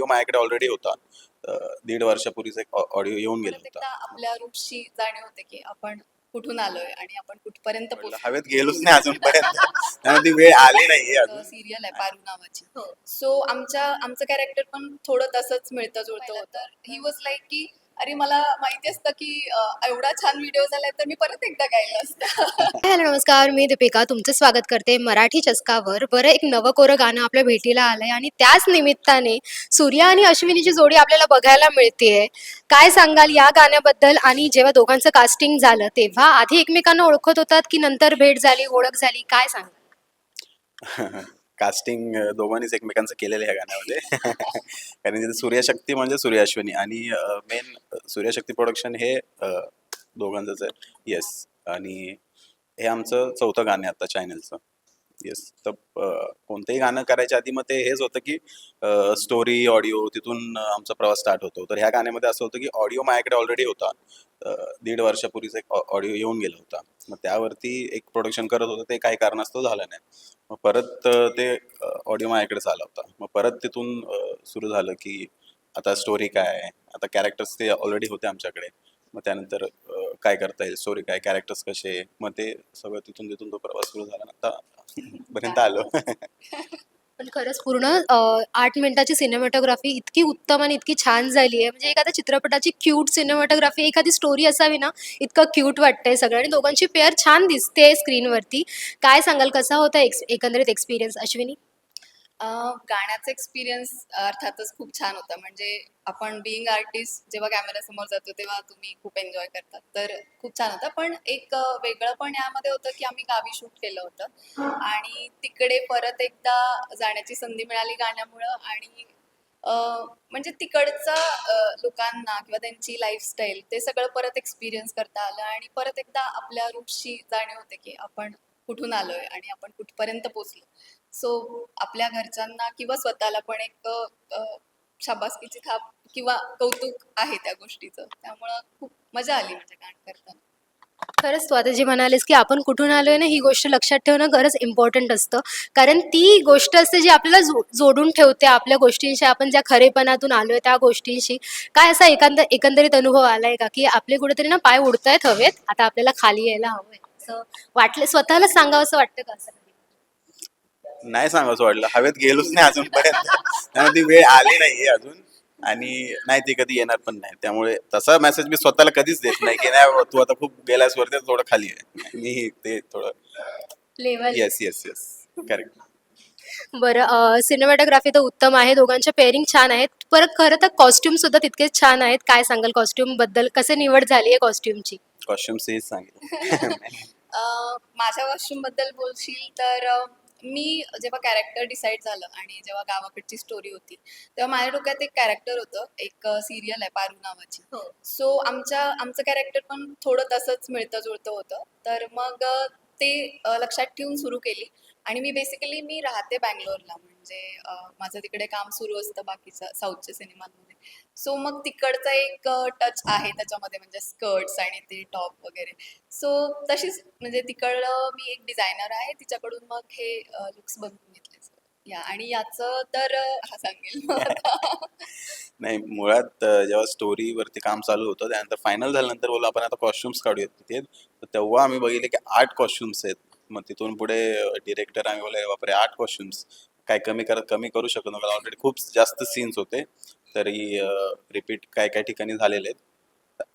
Audio माझ्याकडे already होता. अं, दीड वर्षापूर्वीच एक ऑडिओ येऊन गेला परत होता आपल्या रूटची जाणीव होते की आपण कुठून आलोय आणि आपण कुठपर्यंत म्हटलं, पोहोचलो हवेत गेलोच नाही अजूनपर्यंत. त्यामुळे ती वेळ आली नाहीये अजून. सिरियल आहे पारू नावाची. सो आमच्या आमचं कॅरेक्टर पण थोडं तसंच मिळतं जुळतं होतं ही वॉज लाईक की अरे मला माहिती असतं की अं, एवढा छान व्हिडिओ झालाय तर मी परत एकदा गायलं असतं. हॅलो नमस्कार. मी दीपिका. तुमचं स्वागत करते मराठी चस्कावर. बरं एक नवकोरं गाणं आपल्या भेटीला आलंय आणि त्याच निमित्ताने सूर्या आणि अश्विनीची जोडी आपल्याला बघायला मिळतेय. काय सांगाल या गाण्याबद्दल? आणि जेव्हा दोघांचं कास्टिंग झालं तेव्हा आधी एकमेकांना ओळखत होतात की नंतर भेट झाली ओळख झाली? काय सांगाल? कास्टिंग दोघांनीच एकमेकांचं केलेलं आहे या गाण्यामध्ये. कारण तिथे सूर्यशक्ती म्हणजे सूर्य अश्विनी आणि मेन सूर्यशक्ती प्रोडक्शन हे दोघांचंच आहे. येस आणि हे आमचं चौथं गाणं आहे आता चॅनलचं येस तर कोणतंही गाणं करायच्या आधी मग ते हेच होतं की स्टोरी ऑडिओ तिथून आमचा प्रवास स्टार्ट होतो. तर ह्या गाण्यामध्ये असं होतं की ऑडिओ माझ्याकडे ऑलरेडी होता. दीड वर्षापूर्वीच एक ऑडिओ येऊन गेला होता. मग त्यावरती एक प्रोडक्शन करत होतं. ते काही कारणास्तव झालं नाही. मग परत ते ऑडिओ माझ्याकडेच आला होता. मग परत तिथून सुरू झालं की आता स्टोरी काय आता कॅरेक्टर्स ते ऑलरेडी होते आमच्याकडे. मग त्यानंतर काय करता येईल? स्टोरी काय? कॅरेक्टर्स कसे? मग ते सगळं तिथून तिथून तो प्रवास सुरू झाला. आता पर्यंत आलो. पण खरंच पूर्ण अं, आठ मिनिटाची सिनेमॅटोग्राफी इतकी उत्तम आणि इतकी छान झाली आहे म्हणजे एखाद्या चित्रपटाची क्यूट सिनेमॅटोग्राफी एखादी स्टोरी असावी ना इतकं क्यूट वाटतंय सगळं. आणि दोघांची पेअर छान दिसते स्क्रीनवरती. काय सांगाल कसा होता एक्स एकंदरीत एक्सपिरियन्स अश्विनी? गाण्याचा एक्सपिरियन्स अर्थातच खूप छान होता. म्हणजे आपण बिईंग आर्टिस्ट जेव्हा कॅमेऱ्यासमोर जातो तेव्हा तुम्ही खूप एन्जॉय करतात. तर खूप छान होतं. पण एक वेगळं पण यामध्ये होतं की आम्ही गावी शूट केलं होतं. आणि तिकडे परत एकदा जाण्याची संधी मिळाली गाण्यामुळं आणि म्हणजे तिकडचा लोकांना किंवा त्यांची लाईफस्टाईल ते सगळं परत एक्सपिरियन्स करता आलं आणि परत एकदा आपल्या रूटशी जाणीव होते की आपण कुठून आलोय आणि आपण कुठपर्यंत पोचलो सो आपल्या घरच्यांना किंवा स्वतःला पण एक शाबासकीची थाप किंवा कौतुक आहे त्या गोष्टीचं. त्यामुळं खूप मजा आली म्हणजे गाणं करताना. खरंच तू आता जे म्हणालेस की आपण कुठून आलोय ना ही गोष्ट लक्षात ठेवणं खरंच इम्पॉर्टंट असतं. कारण ती गोष्ट असते जी आपल्याला जो- जोडून ठेवते आपल्या गोष्टींशी. आपण ज्या खरेपणातून आलोय त्या गोष्टींशी. काय असा एकांत एकंदरीत अनुभव आलाय का? की आपले कुठेतरी ना पाय उडतायत हवेत. आता आपल्याला खाली यायला हवंय. असं वाटलं स्वतःला सांगावं असं वाटतं का असं? नाही सांगायचं वाटलं. हवेत गेलोच नाही अजूनपर्यंत. त्यामुळे ती वेळ आली नाहीये अजून. आणि नाही ती कधी येणार पण नाही. त्यामुळे तसा मेसेज मी स्वतःला कधीच देत नाही की नाही तू आता खूप गेलास वरती थोडं खाली आहे मी ते थोडं level yes yes yes correct बरं सिनेमॅटोग्राफी तर उत्तम आहे. दोघांच्या पेअरिंग छान आहेत. परत खरं तर कॉस्ट्युम सुद्धा तितकेच छान आहेत. काय सांगाल कॉस्ट्युमबद्दल? कसे निवड झाली आहे कॉस्ट्युमची सांगितलं. अ, माझ्या वॉशरूमबद्दल बोलशील तर मी जेव्हा कॅरेक्टर डिसाईड झालं आणि जेव्हा गावाकडची स्टोरी होती तेव्हा माझ्या डोक्यात एक कॅरेक्टर होतं एक सिरियल आहे पारू नावाची. सो आमच्या आमचं कॅरेक्टर पण थोडं तसंच मिळतं जुळतं होतं. तर मग ते लक्षात ठेवून सुरू केली. आणि मी बेसिकली मी राहते बँगलोरला. म्हणजे माझं तिकडे काम सुरू असतं बाकीचं साऊथच्या सिनेमांमध्ये. सो मग तिकडचा एक टच आहे त्याच्यामध्ये म्हणजे स्कर्ट्स आणि ते टॉप वगैरे. सो तशीच म्हणजे तिकडं मी एक डिझायनर आहे. तिच्याकडून मग हे लुक्स बनवून घेतले या आणि याचं तर हा सांगेल नाही मुळात जेव्हा स्टोरीवरती काम चालू होतं त्यानंतर फायनल झाल्यानंतर बोललो आपण आता कॉस्ट्युम्स काढूयात तिथे. तर तेव्हा आम्ही बघितले की आठ कॉस्ट्युम्स आहेत. मग तिथून पुढे डिरेक्टर आम्ही बोलले बापरे आठ क्वेश्चन्स काय कमी करत कमी करू शकत नव्हतं. ऑलरेडी खूप जास्त सीन्स होते. तरी रिपीट काय काय ठिकाणी झालेले आहेत.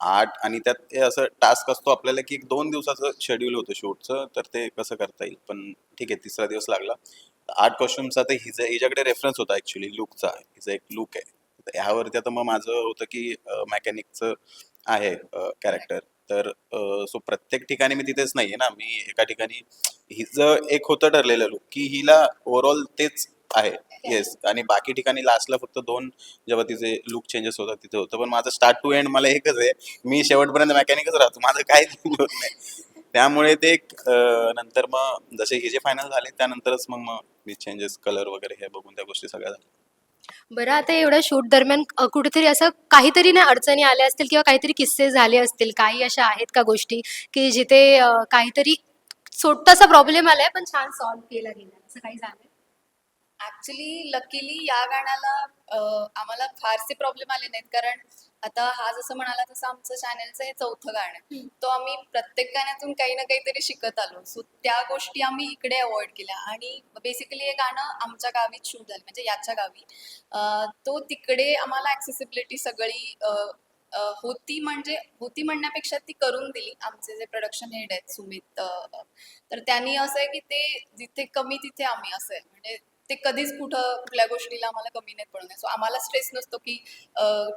आठ आणि त्यात हे असं टास्क असतो आपल्याला की एक दोन दिवसाचं शेड्यूल होतं शूटचं. तर ते कसं करता येईल? पण ठीक आहे तिसरा दिवस लागला. आठ कॉस्ट्युमचा तर हिचा हिच्याकडे रेफरन्स होता ॲक्च्युली लुकचा हिचा एक लुक आहे. तर ह्यावरती आता मग माझं होतं की मेकॅनिकचं आहे कॅरेक्टर तर सो प्रत्येक ठिकाणी मी तिथेच नाही आहे ना. मी एका ठिकाणी हिचं एक होतं ठरलेलं लुक की हिला ओव्हरऑल तेच आहे. येस आणि बाकी ठिकाणी लास्टला फक्त दोन जेव्हा तिचे लुक चेंजेस होतात तिथे होतं. पण माझं स्टार्ट टू एंड मला एकच आहे. मी शेवटपर्यंत मेकॅनिकच राहतो. माझं काहीच होत नाही. त्यामुळे ते एक नंतर मग जसे हे जे फायनल झाले त्यानंतरच मग मग मी चेंजेस कलर वगैरे हे बघून त्या गोष्टी सगळ्या झाल्या. बरं आता एवढ्या शूट दरम्यान अ, कुठेतरी असं काहीतरी ना अडचणी आल्या असतील किंवा काहीतरी किस्से झाले असतील काही अशा आहेत का गोष्टी की जिथे अ, काहीतरी छोटासा प्रॉब्लेम आलाय पण छान सॉल्व्ह केला गेला असं काही झालं ऍक्च्युली लकीली या गाण्याला आम्हाला फारसे प्रॉब्लेम आले नाहीत. कारण आता हा जसं म्हणाला तसं आमचं चॅनलचं हे चौथं गाणं आहे. तो आम्ही प्रत्येक गाण्यातून काही ना काहीतरी शिकत आलो. सो त्या गोष्टी आम्ही इकडे अवॉइड केल्या. आणि बेसिकली हे गाणं आमच्या गावीच शूट झालं. म्हणजे याच्या गावी. तो तिकडे आम्हाला ऍक्सेसिबिलिटी सगळी होती म्हणजे होती म्हणण्यापेक्षा ती करून दिली. आमचे जे प्रोडक्शन हेड आहेत सुमित तर त्यांनी असं आहे की ते जिथे कमी तिथे आम्ही असं आहे. म्हणजे ते कधीच कुठं कुठल्या गोष्टीला आम्हाला कमी नाही पडू नये. सो आम्हाला स्ट्रेस नसतो की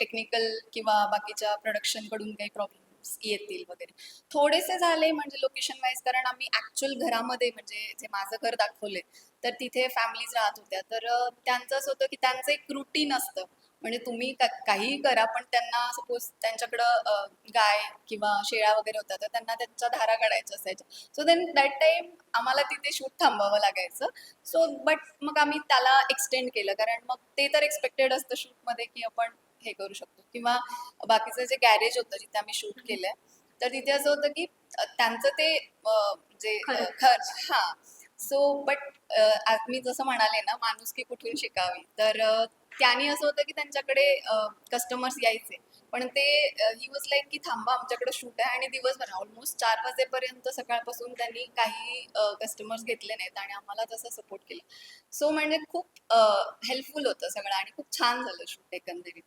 टेक्निकल किंवा बाकीच्या प्रोडक्शनकडून काही प्रॉब्लेम्स येतील वगैरे. थोडेसे झाले म्हणजे लोकेशन वाईज कारण आम्ही ऍक्च्युअल घरामध्ये म्हणजे जे माझं घर दाखवले तर तिथे फॅमिलीज राहत होत्या. तर त्यांचं असं होतं की त्यांचं एक रुटीन असतं. म्हणजे तुम्ही का- काहीही करा पण त्यांना सपोज त्यांच्याकडं गाय किंवा शेळ्या वगैरे होत्या तर त्यांना त्यांच्या धारा काढायच्या असायच्या सो देन दॅट टाइम आम्हाला तिथे शूट थांबावं लागायचं. सो बट मग आम्ही त्याला एक्सटेंड केलं कारण मग ते तर एक्सपेक्टेड असतं शूटमध्ये की आपण हे करू शकतो. किंवा बाकीचं जे गॅरेज होतं जिथे आम्ही शूट केलंय तर तिथे असं होतं की त्यांचं ते जे. खर्च. हा. सो बट मी जसं म्हणाले ना माणुसकी कुठून शिकावी? तर त्यांनी असं होतं की त्यांच्याकडे कस्टमर्स यायचे. पण ते ही वॉज लाईक की थांबा आमच्याकडे शूट आहे आणि दिवसभर ऑलमोस्ट चार वाजेपर्यंत सकाळपासून त्यांनी काही कस्टमर्स घेतले नाहीत आणि आम्हाला तसं सपोर्ट केलं. सो म्हणजे खूप हेल्पफुल होतं सगळं आणि खूप छान झालं शूट एकंदरीत.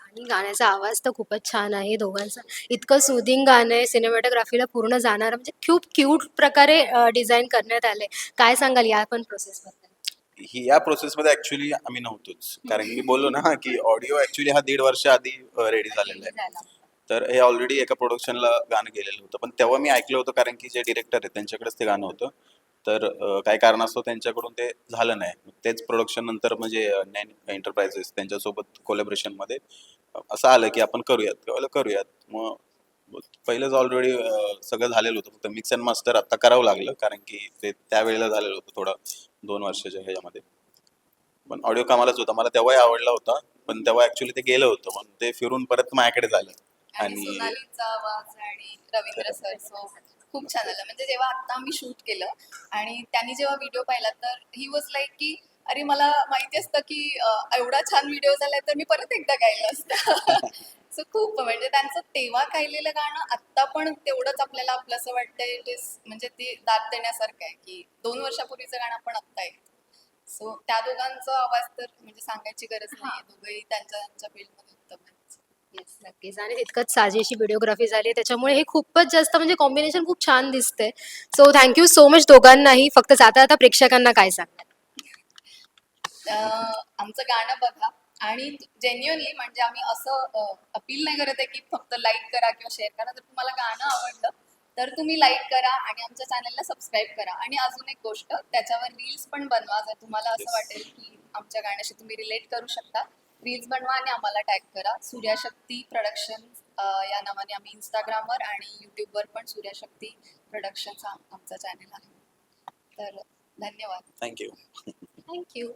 आणि गाण्याचा आवाज तर खूपच छान आहे. दोघांचा इतकं सुदिंग गाणं आहे. सिनेमॅटोग्राफीला पूर्ण जाणार. म्हणजे खूप क्यूट प्रकारे डिझाईन करण्यात आले काय सांगाल या पण प्रोसेसबद्दल ही या प्रोसेसमध्ये ऍक्च्युली आम्ही नव्हतोच. कारण की मी बोललो ना की ऑडिओ ऍक्च्युली हा दीड वर्ष आधी रेडी झालेला आहे. तर हे ऑलरेडी एका प्रोडक्शनला गाणं गेलेलं होतं. पण तेव्हा मी ऐकलं होतं कारण की जे डिरेक्टर आहेत त्यांच्याकडेच ते गाणं होतं. तर काही कारणास्तव त्यांच्याकडून ते झालं नाही. तेच प्रोडक्शन नंतर म्हणजे नॅन एंटरप्राइजेस त्यांच्यासोबत कोलॅबरेशनमध्ये असं आलं की आपण करूयात. तेव्हा करूयात. मग पहिलंच ऑलरेडी सगळं झालेलं होतं. फक्त मिक्स अँड मास्टर आता करावं लागलं कारण की ते त्यावेळेला झालेलं होतं थोडं. दोन वर्षाच्या ह्याच्यामध्ये. पण ऑडिओ कामालाच होता. मला तेव्हाही आवडला होता. पण तेव्हा ऍक्च्युली ते गेलं होतं. म्हणून ते फिरून परत माझ्याकडे झालं. आणि आणि सोनालीचा आवाज आणि रवींद्र सर सो खूप छान आलं. म्हणजे जेव्हा आता आम्ही शूट केलं आणि त्यांनी जेव्हा व्हिडिओ पाहिला तर ही वॉज लाईक की अरे मला माहिती असतं की एवढा छान व्हिडिओ झालाय तर मी परत एकदा गायलं असतं. सो खूप म्हणजे त्यांचं तेव्हा गायलेलं गाणं आत्ता पण तेवढंच आपल्याला आपलं असं वाटतंय म्हणजे ते दाद देण्यासारखं आहे की दोन वर्षापूर्वीचं गाणं पण आत्ता आहे. सो त्या दोघांचा आवाज तर म्हणजे सांगायची गरज नाही दोघंही त्यांच्या त्यांच्या फील्डमध्ये उत्तम आहेत. Yes, नक्कीच. आणि तितकंच साजेशी व्हिडिओग्राफी झाली आहे. त्याच्यामुळे हे खूपच जास्त म्हणजे कॉम्बिनेशन खूप छान दिसतंय. सो थँक्यू सो मच दोघांनाही. फक्त जाता जाता प्रेक्षकांना काय सांगणार अं, आमचं गाणं बघा. आणि जेन्युअनली म्हणजे आम्ही असं अपील नाही करत आहे की फक्त लाईक करा किंवा शेअर करा. जर तुम्हाला गाणं आवडलं तर तुम्ही लाईक करा आणि आमच्या चॅनलला सबस्क्राईब करा. आणि अजून एक गोष्ट त्याच्यावर रील्स पण बनवा. जर तुम्हाला असं. वाटेल की आमच्या गाण्याशी तुम्ही रिलेट करू शकता रील्स बनवा आणि आम्हाला टॅग करा. सूर्याशक्ती प्रोडक्शन या नावाने आम्ही इंस्टाग्रामवर आणि युट्यूबवर पण सूर्याशक्ती प्रोडक्शन्स आमचा चॅनल आहे. तर धन्यवाद. Thank you thank you